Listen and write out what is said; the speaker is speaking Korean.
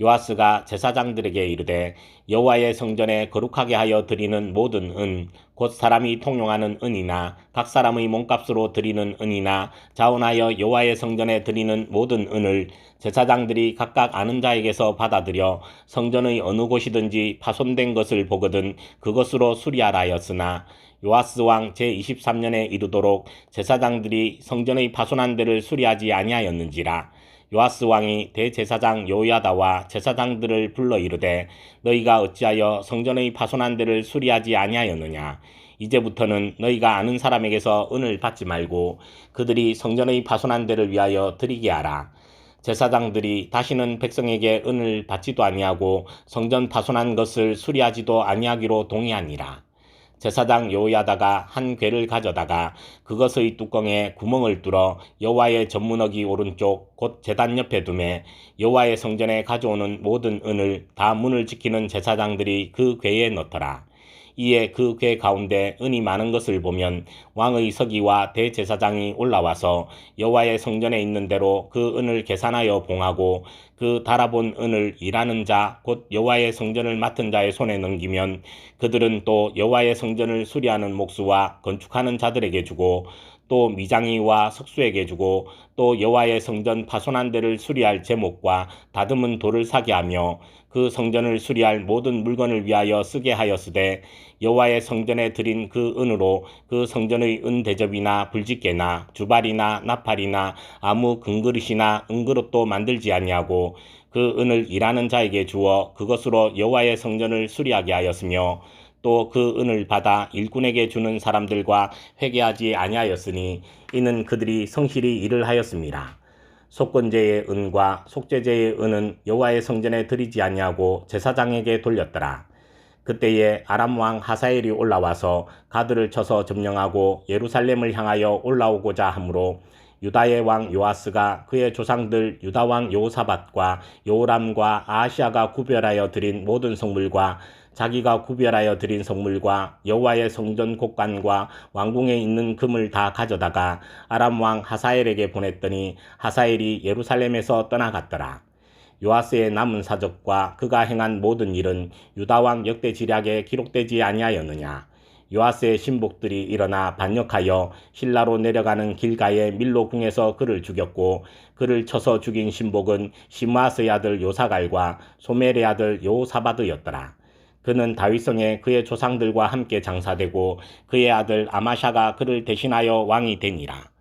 요아스가 제사장들에게 이르되 여호와의 성전에 거룩하게 하여 드리는 모든 은곧 사람이 통용하는 은이나 각 사람의 몸값으로 드리는 은이나 자원하여 여호와의 성전에 드리는 모든 은을 제사장들이 각각 아는 자에게서 받아들여 성전의 어느 곳이든지 파손된 것을 보거든 그것으로 수리하라 하였으나 요아스 왕 제23년에 이르도록 제사장들이 성전의 파손한 데를 수리하지 아니하였는지라 요아스 왕이 대제사장 요야다와 제사장들을 불러 이르되 너희가 어찌하여 성전의 파손한 데를 수리하지 아니하였느냐 이제부터는 너희가 아는 사람에게서 은을 받지 말고 그들이 성전의 파손한 데를 위하여 드리게 하라 제사장들이 다시는 백성에게 은을 받지도 아니하고 성전 파손한 것을 수리하지도 아니하기로 동의하니라 제사장 여호야다가 한 괴를 가져다가 그것의 뚜껑에 구멍을 뚫어 여호와의 전문어기 오른쪽 곧 제단 옆에 두매 여호와의 성전에 가져오는 모든 은을 다 문을 지키는 제사장들이 그 괴에 넣더라. 이에 그괴 가운데 은이 많은 것을 보면 왕의 서기와 대제사장이 올라와서 여호와의 성전에 있는 대로 그 은을 계산하여 봉하고 그 달아본 은을 일하는 자 곧 여호와의 성전을 맡은 자의 손에 넘기면 그들은 또 여호와의 성전을 수리하는 목수와 건축하는 자들에게 주고 또 미장이와 석수에게 주고 또 여호와의 성전 파손한 데를 수리할 제목과 다듬은 돌을 사게 하며 그 성전을 수리할 모든 물건을 위하여 쓰게 하였으되 여호와의 성전에 드린 그 은으로 그 성전의 은 대접이나 불집게나 주발이나 나팔이나 아무 금그릇이나 은그릇도 만들지 아니하고 그 은을 일하는 자에게 주어 그것으로 여호와의 성전을 수리하게 하였으며 또 그 은을 받아 일꾼에게 주는 사람들과 회개하지 아니하였으니 이는 그들이 성실히 일을 하였습니다. 속건제의 은과 속죄제의 은은 여호와의 성전에 드리지 아니하고 제사장에게 돌렸더라. 그때에 아람 왕 하사엘이 올라와서 가드를 쳐서 점령하고 예루살렘을 향하여 올라오고자 하므로 유다의 왕 요아스가 그의 조상들 유다 왕 요사밧과 요람과 아시아가 구별하여 드린 모든 성물과 자기가 구별하여 드린 성물과 여호와의 성전 곡관과 왕궁에 있는 금을 다 가져다가 아람 왕 하사엘에게 보냈더니 하사엘이 예루살렘에서 떠나갔더라. 요아스의 남은 사적과 그가 행한 모든 일은 유다 왕 역대 지략에 기록되지 아니하였느냐. 요아스의 신복들이 일어나 반역하여 신라로 내려가는 길가의 밀로궁에서 그를 죽였고 그를 쳐서 죽인 신복은 시므아스의 아들 요사갈과 소멜의 아들 요사바드였더라. 그는 다윗성에 그의 조상들과 함께 장사되고 그의 아들 아마샤가 그를 대신하여 왕이 되니라.